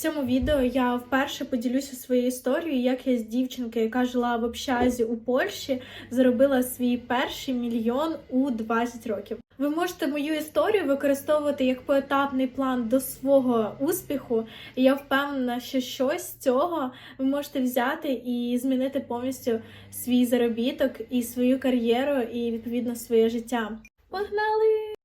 цьому відео я вперше поділюся своєю історією, як я з дівчинки, яка жила в общазі у Польщі, заробила свій перший мільйон у 20 років. Ви можете мою історію використовувати як поетапний план до свого успіху. І я впевнена, що щось з цього ви можете взяти і змінити повністю свій заробіток і свою кар'єру, і відповідно своє життя. Погнали!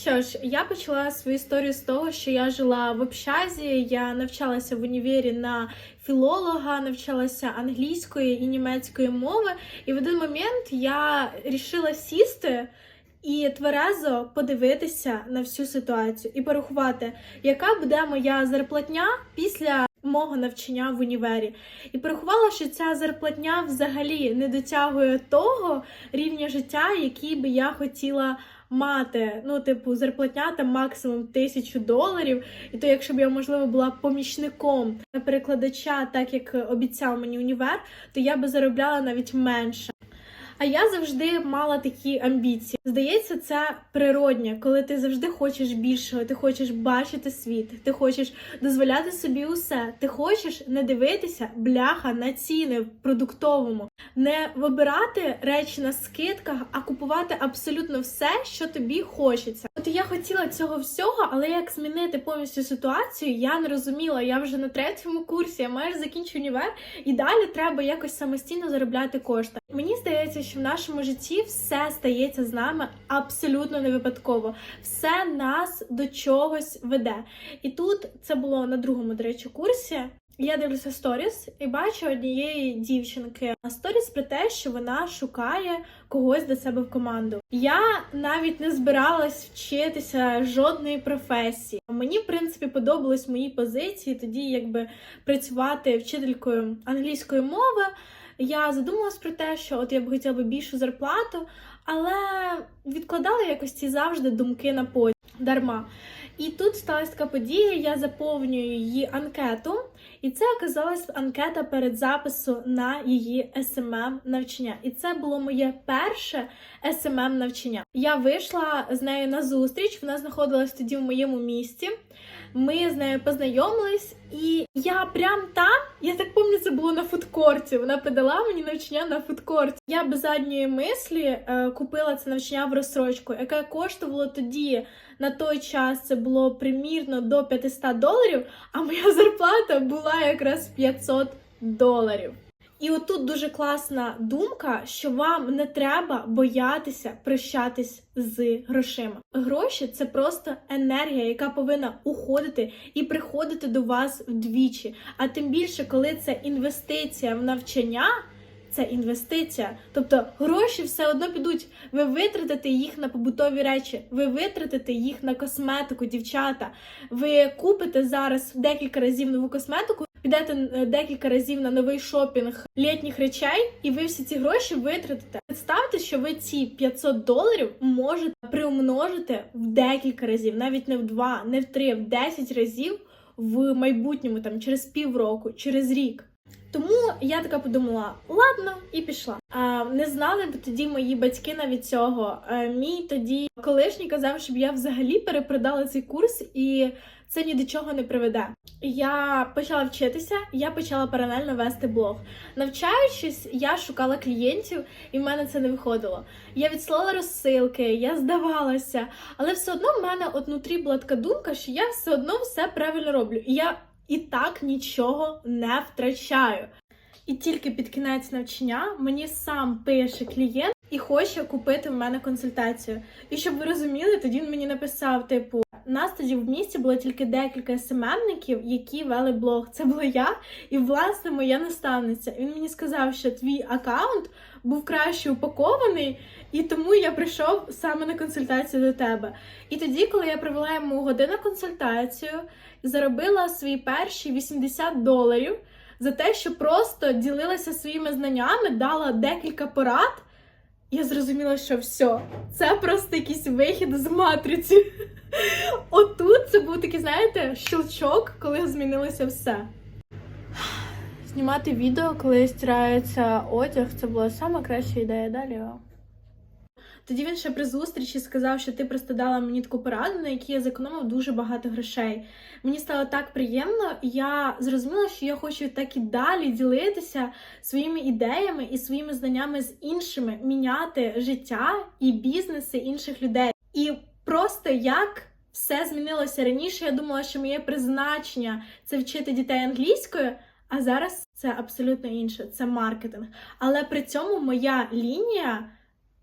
Що ж, я почала свою історію з того, що я жила в общазі, я навчалася в універі на філолога, навчалася англійської і німецької мови. І в один момент я рішила сісти і тверезо подивитися на всю ситуацію і порахувати, яка буде моя зарплатня після мого навчання в універі. І порахувала, що ця зарплатня взагалі не дотягує того рівня життя, який би я хотіла мати. Ну, типу, зарплатня там максимум тисячу доларів. І то, якщо б я, можливо, була помічником перекладача, так як обіцяв мені універ, то я би заробляла навіть менше. А я завжди мала такі амбіції. Здається, це природнє, коли ти завжди хочеш більшого, ти хочеш бачити світ, ти хочеш дозволяти собі усе. Ти хочеш не дивитися бляха на ціни в продуктовому, не вибирати речі на скидках, а купувати абсолютно все, що тобі хочеться. От я хотіла цього всього, але як змінити повністю ситуацію, я не розуміла. Я вже на третьому курсі, я майже закінчу універ, і далі треба якось самостійно заробляти кошти. Мені здається, що в нашому житті все стається з нами абсолютно не випадково. Все нас до чогось веде. І тут це було на другому, до речі, курсі. Я дивлюся сторіс і бачу однієї дівчинки на сторіс про те, що вона шукає когось до себе в команду. Я навіть не збиралась вчитися жодної професії. Мені, в принципі, подобались мої позиції тоді, якби працювати вчителькою англійської мови. Я задумалась про те, що от я б хотіла би більшу зарплату, але відкладала якось ці завжди думки на потім дарма. І тут сталася така подія, я заповнюю її анкету, і це оказалась анкета перед запису на її СММ навчання. І це було моє перше СММ навчання. Я вийшла з нею на зустріч, вона знаходилась тоді в моєму місті. Ми з нею познайомились, і я прям там, я так пам'ятаю, це було на фудкорті. Вона подала мені навчання на фудкорті. Я без задньої мислі е, купила це навчання в розсрочку, яке коштувало тоді на той час. Це було примірно до 500 доларів, а моя зарплата була якраз 500 доларів. І отут дуже класна думка, що вам не треба боятися прощатись з грошима. Гроші це просто енергія, яка повинна уходити і приходити до вас вдвічі. А тим більше, коли це інвестиція в навчання. Це інвестиція, тобто гроші все одно підуть. Ви витратите їх на побутові речі, ви витратите їх на косметику, дівчата. Ви купите зараз декілька разів нову косметику, підете е, декілька разів на новий шопінг літніх речей, і ви всі ці гроші витратите. Представте, що ви ці 500 доларів можете приумножити в декілька разів, навіть не в два, не в три, в 10 разів в майбутньому, там через півроку, через рік. Тому я така подумала: ладно, і пішла. А, Не знали б тоді мої батьки навіть цього. А, мій тоді колишній казав, щоб я взагалі перепродала цей курс, і це ні до чого не приведе. Я почала вчитися, я почала паралельно вести блог. Навчаючись, я шукала клієнтів, і в мене це не виходило. Я відслала розсилки, я здавалася, але все одно в мене от внутрі була така думка, що я все одно все правильно роблю. І я і так нічого не втрачаю. І тільки під кінець навчання мені сам пише клієнт і хоче купити в мене консультацію. І щоб ви розуміли, тоді він мені написав: типу, нас тоді в місті було тільки декілька СММників, які вели блог. Це була я і власне моя наставниця. Він мені сказав, що твій аккаунт був краще упакований, і тому я прийшов саме на консультацію до тебе. І тоді, коли я провела йому годину консультацію, заробила свої перші 80 доларів за те, що просто ділилася своїми знаннями, дала декілька порад. Я зрозуміла, що все, це просто якийсь вихід з матриці. Отут це був такий, знаєте, щелчок, коли змінилося все. Знімати відео, коли стирається одяг, це була найкраща ідея далі. Тоді він ще при зустрічі сказав, що ти просто дала мені таку пораду, на якій я зекономив дуже багато грошей. Мені стало так приємно, і я зрозуміла, що я хочу так і далі ділитися своїми ідеями і своїми знаннями з іншими, міняти життя і бізнеси інших людей. І просто як все змінилося раніше. Я думала, що моє призначення це вчити дітей англійською, а зараз це абсолютно інше, це маркетинг. Але при цьому моя лінія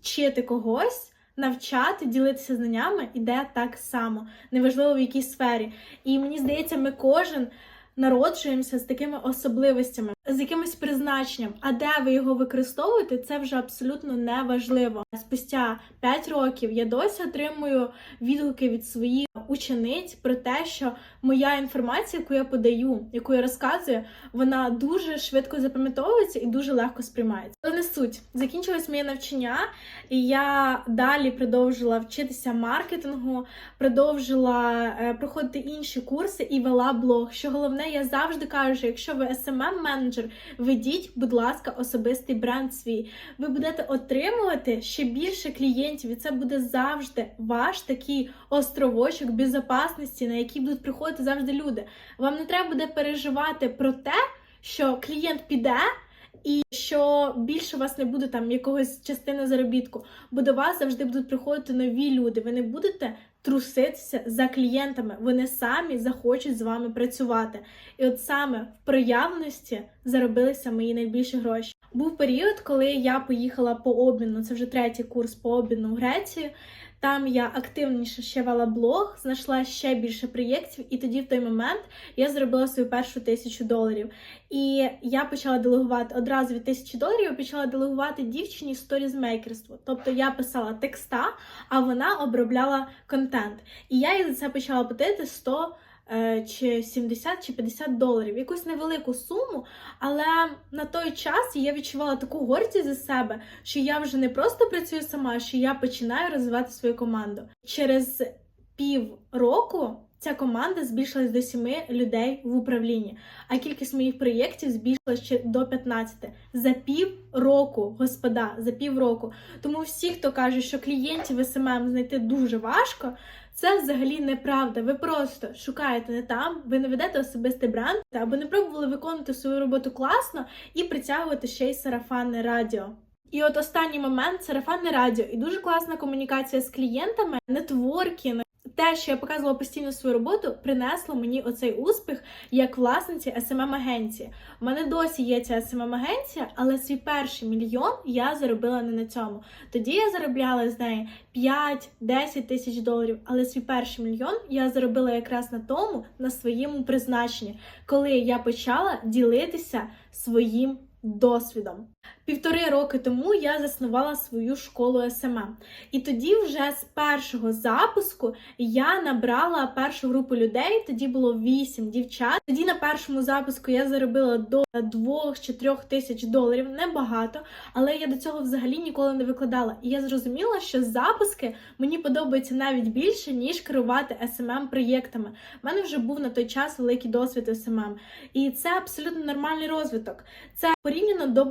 вчити когось. Навчати, ділитися знаннями іде так само, неважливо в якій сфері. І мені здається, ми кожен народжуємося з такими особливостями, з якимось призначенням. А де ви його використовуєте, це вже абсолютно не важливо. Спустя 5 років я досі отримую відгуки від своїх учениць про те, що моя інформація, яку я подаю, яку я розказую, вона дуже швидко запам'ятовується і дуже легко сприймається. Але не суть. Закінчилось моє навчання, і я далі продовжила вчитися маркетингу, продовжила е, проходити інші курси і вела блог. Що головне, я завжди кажу, що якщо ви smm менеджер ведіть, будь ласка, особистий бренд свій. Ви будете отримувати ще більше клієнтів, і це буде завжди ваш такий островочок безпечності, на який будуть приходити завжди люди. Вам не треба буде переживати про те, що клієнт піде. І що більше у вас не буде там якогось частини заробітку, бо до вас завжди будуть приходити нові люди. Ви не будете труситися за клієнтами, вони самі захочуть з вами працювати. І от саме в проявності заробилися мої найбільші гроші. Був період, коли я поїхала по обміну. Це вже третій курс по обміну в Грецію. Там я активніше ще вела блог, знайшла ще більше проєктів, і тоді в той момент я зробила свою першу тисячу доларів. І я почала делегувати одразу від тисячі доларів, почала делегувати дівчині сторізмейкерство. Тобто я писала текста, а вона обробляла контент. І я їй за це почала платити 100 е, чи 70 чи 50 доларів, якусь невелику суму, але на той час я відчувала таку гордість за себе, що я вже не просто працюю сама, що я починаю розвивати свою команду. Через пів року ця команда збільшилась до 7 людей в управлінні, а кількість моїх проєктів збільшилась ще до 15. За пів року, господа, за пів року. Тому всі, хто каже, що клієнтів СММ знайти дуже важко, це взагалі неправда. Ви просто шукаєте не там, ви не ведете особистий бренд, або не пробували виконувати свою роботу класно і притягувати ще й сарафанне радіо. І от останній момент сарафанне радіо і дуже класна комунікація з клієнтами, нетворкінг. Те, що я показувала постійно свою роботу, принесло мені оцей успіх як власниці smm агенції У мене досі є ця smm агенція але свій перший мільйон я заробила не на цьому. Тоді я заробляла з неї 5-10 тисяч доларів, але свій перший мільйон я заробила якраз на тому, на своєму призначенні, коли я почала ділитися своїм досвідом. Півтори роки тому я заснувала свою школу СММ. І тоді, вже з першого запуску, я набрала першу групу людей. Тоді було вісім дівчат. Тоді на першому запуску я заробила до двох чи трьох тисяч доларів. Небагато, але я до цього взагалі ніколи не викладала. І я зрозуміла, що запуски мені подобаються навіть більше, ніж керувати smm проєктами. У мене вже був на той час великий досвід SMM. І це абсолютно нормальний розвиток. Це порівняно до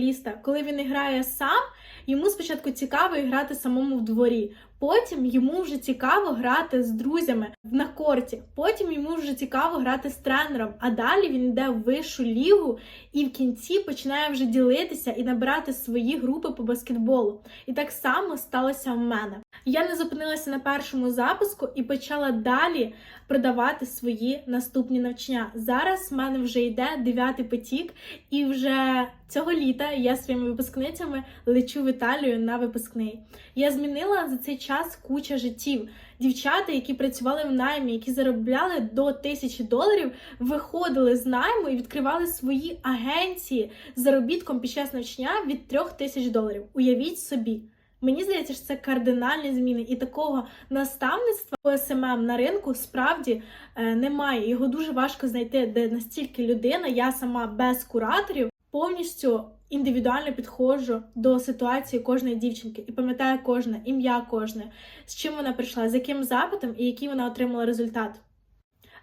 баскетболіста. Коли він грає сам, йому спочатку цікаво грати самому в дворі. Потім йому вже цікаво грати з друзями на корті. Потім йому вже цікаво грати з тренером. А далі він йде в вищу лігу і в кінці починає вже ділитися і набирати свої групи по баскетболу. І так само сталося в мене. Я не зупинилася на першому запуску і почала далі продавати свої наступні навчання. Зараз в мене вже йде дев'ятий потік, і вже цього літа я своїми випускницями лечу в Італію на випускний. Я змінила за цей час куча життів. Дівчата, які працювали в наймі, які заробляли до тисячі доларів, виходили з найму і відкривали свої агенції з заробітком під час навчання від трьох тисяч доларів. Уявіть собі. Мені здається, що це кардинальні зміни, і такого наставництва по СММ на ринку справді е, немає. Його дуже важко знайти, де настільки людина, я сама без кураторів, повністю індивідуально підходжу до ситуації кожної дівчинки і пам'ятаю кожне ім'я кожне, з чим вона прийшла, з яким запитом і який вона отримала результат.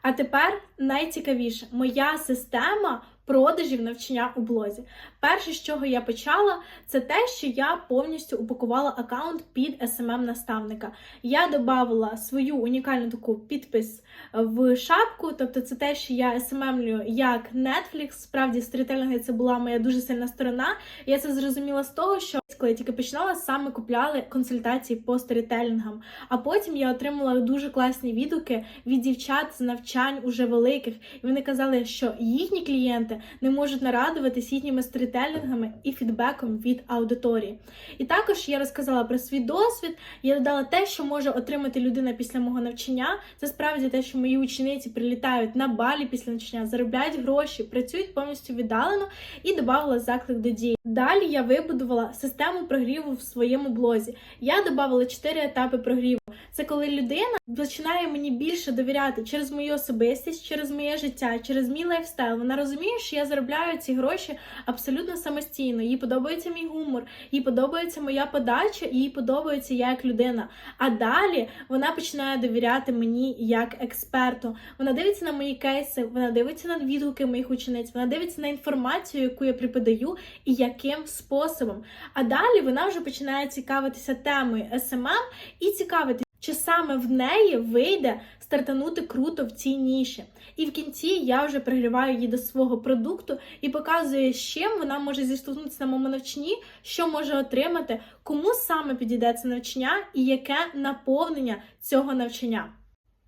А тепер найцікавіше, моя система продажів навчання у блозі. Перше, з чого я почала, це те, що я повністю упакувала аккаунт під smm наставника. Я додавала свою унікальну таку підпис в шапку, тобто це те, що я SMM-лю як Netflix. Справді сторітелінги це була моя дуже сильна сторона. Я це зрозуміла з того, що коли я тільки починала, саме купляли консультації по сторітелінгам. А потім я отримала дуже класні відгуки від дівчат з навчань уже великих, і вони казали, що їхні клієнти не можуть нарадуватись їхніми сторітелінгами і фідбеком від аудиторії. І також я розказала про свій досвід. Я додала те, що може отримати людина після мого навчання. Це справді те, що мої учениці прилітають на балі після навчання, заробляють гроші, працюють повністю віддалено і додавала заклик до дії. Далі я вибудувала систему прогріву в своєму блозі. Я додавала чотири етапи прогріву. Це коли людина починає мені більше довіряти через мою особистість, через моє життя, через мій лайфстайл. Вона розуміє, що я заробляю ці гроші абсолютно самостійно. Їй подобається мій гумор, їй подобається моя подача, їй подобається я як людина. А далі вона починає довіряти мені як експерту. Вона дивиться на мої кейси, вона дивиться на відгуки моїх учениць, вона дивиться на інформацію, яку я преподаю, і яким способом. А далі вона вже починає цікавитися темою SMM і цікавитися. Чи саме в неї вийде стартанути круто в цій ніші? І в кінці я вже пригріваю її до свого продукту і показую, з чим вона може зіштовхнутися на моєму навчанні, що може отримати, кому саме підійде це навчання і яке наповнення цього навчання.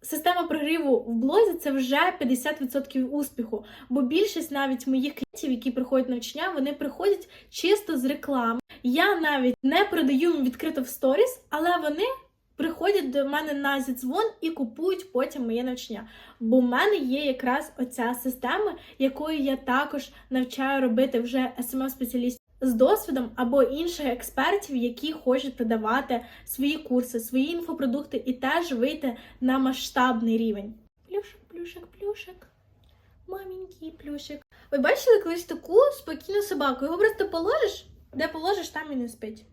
Система прогріву в блозі це вже 50% успіху, бо більшість навіть моїх клієнтів, які приходять на навчання, вони приходять чисто з реклами. Я навіть не продаю їм відкрито в сторіс, але вони приходять до мене на зідзвон і купують потім моє навчання. Бо в мене є якраз оця система, якою я також навчаю робити вже smm спеціалістів з досвідом або інших експертів, які хочуть продавати свої курси, свої інфопродукти і теж вийти на масштабний рівень. Плюшик, плюшик, плюшик. Мамінький плюшик. Ви бачили колись таку спокійну собаку? Його просто положиш, де положиш, там і не спить.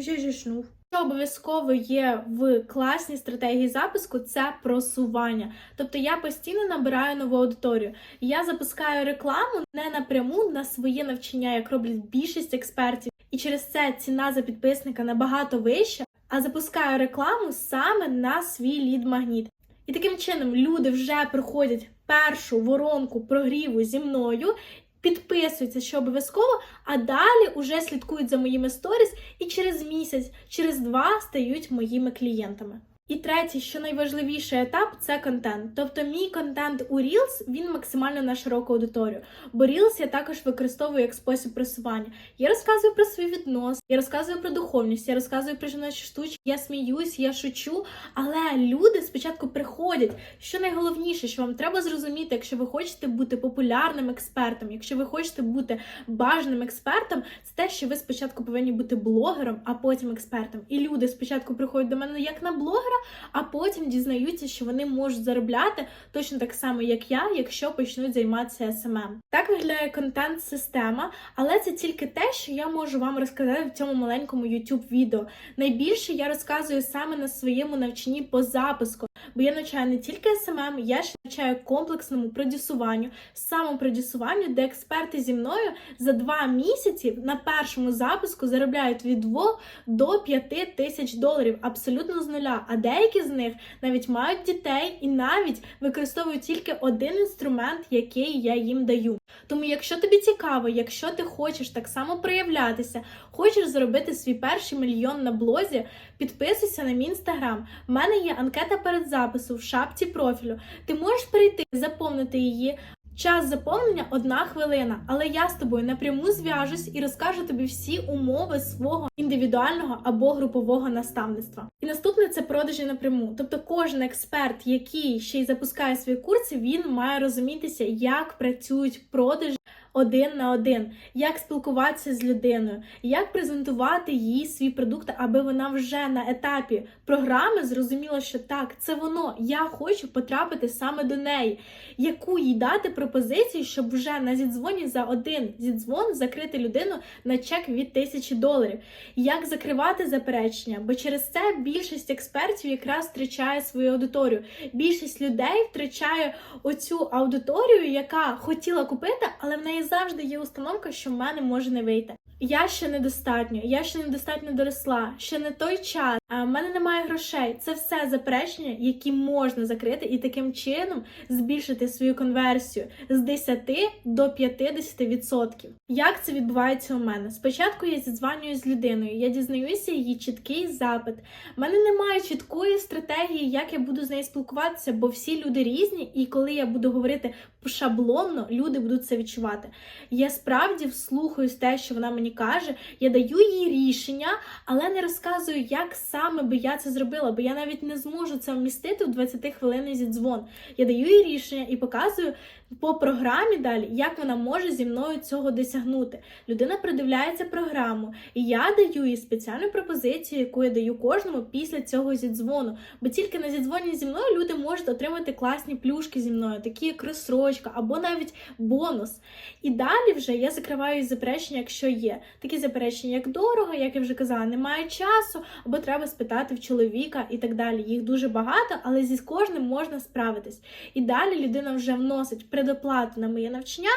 Вже жишнув. Що обов'язково є в класній стратегії запуску, це просування. Тобто я постійно набираю нову аудиторію. Я запускаю рекламу не напряму на своє навчання, як роблять більшість експертів, і через це ціна за підписника набагато вища, а запускаю рекламу саме на свій лід-магніт. І таким чином люди вже проходять першу воронку прогріву зі мною. Підписуються, що обов'язково, а далі уже слідкують за моїми сторіс і через місяць, через два стають моїми клієнтами. І третій, що найважливіший етап, це контент. Тобто мій контент у Reels, він максимально на широку аудиторію. Бо Reels я також використовую як спосіб просування. Я розказую про свої відносини, я розказую про духовність, я розказую про жіночі штучки, я сміюсь, я шучу. Але люди спочатку приходять. Що найголовніше, що вам треба зрозуміти, якщо ви хочете бути популярним експертом, якщо ви хочете бути бажаним експертом, це те, що ви спочатку повинні бути блогером, а потім експертом. І люди спочатку приходять до мене як на блогера а потім дізнаються, що вони можуть заробляти точно так само, як я, якщо почнуть займатися SMM. Так виглядає контент-система, але це тільки те, що я можу вам розказати в цьому маленькому youtube відео. Найбільше я розказую саме на своєму навчанні по запуску, бо я навчаю не тільки SMM, я ще навчаю комплексному продюсуванню, самопродюсуванню, де експерти зі мною за два місяці на першому запуску заробляють від 2 до 5 тисяч доларів абсолютно з нуля. А деякі з них навіть мають дітей і навіть використовують тільки один інструмент, який я їм даю. Тому, якщо тобі цікаво, якщо ти хочеш так само проявлятися, хочеш зробити свій перший мільйон на блозі, підписуйся на мій інстаграм. У мене є анкета перед запису в шапці профілю. Ти можеш перейти, заповнити її. Час заповнення одна хвилина, але я з тобою напряму зв'яжусь і розкажу тобі всі умови свого індивідуального або групового наставництва. І наступне це продажі напряму. Тобто, кожен експерт, який ще й запускає свої курси, він має розумітися, як працюють продажі один на один, як спілкуватися з людиною, як презентувати їй свій продукт, аби вона вже на етапі програми зрозуміла, що так, це воно. Я хочу потрапити саме до неї. Яку їй дати пропозицію, щоб вже на зідзвоні за один зідзвон закрити людину на чек від тисячі доларів? Як закривати заперечення? Бо через це більшість експертів якраз втрачає свою аудиторію. Більшість людей втрачає оцю аудиторію, яка хотіла купити, але в неї завжди є установка, що в мене може не вийти. Я ще недостатньо, я ще недостатньо доросла, ще не той час. А в мене немає грошей. Це все заперечення, які можна закрити, і таким чином збільшити свою конверсію з 10 до 50%. Як це відбувається у мене? Спочатку я зідзванюю з людиною, я дізнаюся її чіткий запит. У мене немає чіткої стратегії, як я буду з нею спілкуватися, бо всі люди різні, і коли я буду говорити шаблонно, люди будуть це відчувати. Я справді вслухаюсь те, що вона мені каже, я даю їй рішення, але не розказую, як саме би я це зробила, бо я навіть не зможу це вмістити в 20 хвилин зідзвон. Я даю їй рішення і показую по програмі далі, як вона може зі мною цього досягнути. Людина придивляється програму, і я даю їй спеціальну пропозицію, яку я даю кожному після цього зідзвону. Бо тільки на зідзвоні зі мною люди можуть отримати класні плюшки зі мною, такі як розсрочка або навіть бонус. І далі вже я закриваю заперечення, якщо є. Такі заперечення, як дорого, як я вже казала, немає часу, або треба спитати в чоловіка і так далі. Їх дуже багато, але зі кожним можна справитись. І далі людина вже вносить предоплату на моє навчання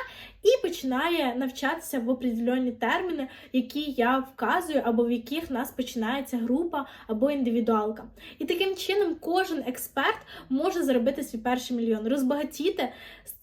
і починає навчатися в определенні терміни, які я вказую, або в яких нас починається група або індивідуалка. І таким чином кожен експерт може заробити свій перший мільйон, розбагатіти,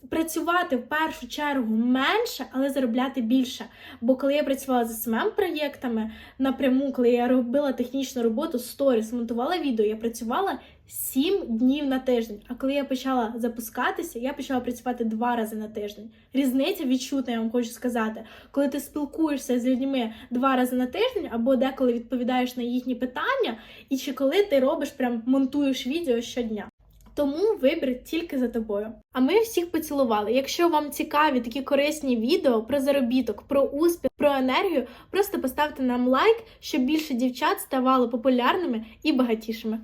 працювати в першу чергу менше, але заробляти більше. Бо коли я працювала з СММ проєктами напряму, коли я робила технічну роботу, сторіс, монтувала відео, я працювала 7 днів на тиждень. А коли я почала запускатися, я почала працювати два рази на тиждень. Різниця відчутна, я вам хочу сказати. Коли ти спілкуєшся з людьми два рази на тиждень, або деколи відповідаєш на їхні питання, і чи коли ти робиш прям монтуєш відео щодня. Тому вибір тільки за тобою. А ми всіх поцілували. Якщо вам цікаві такі корисні відео про заробіток, про успіх, про енергію, просто поставте нам лайк, щоб більше дівчат ставало популярними і багатішими.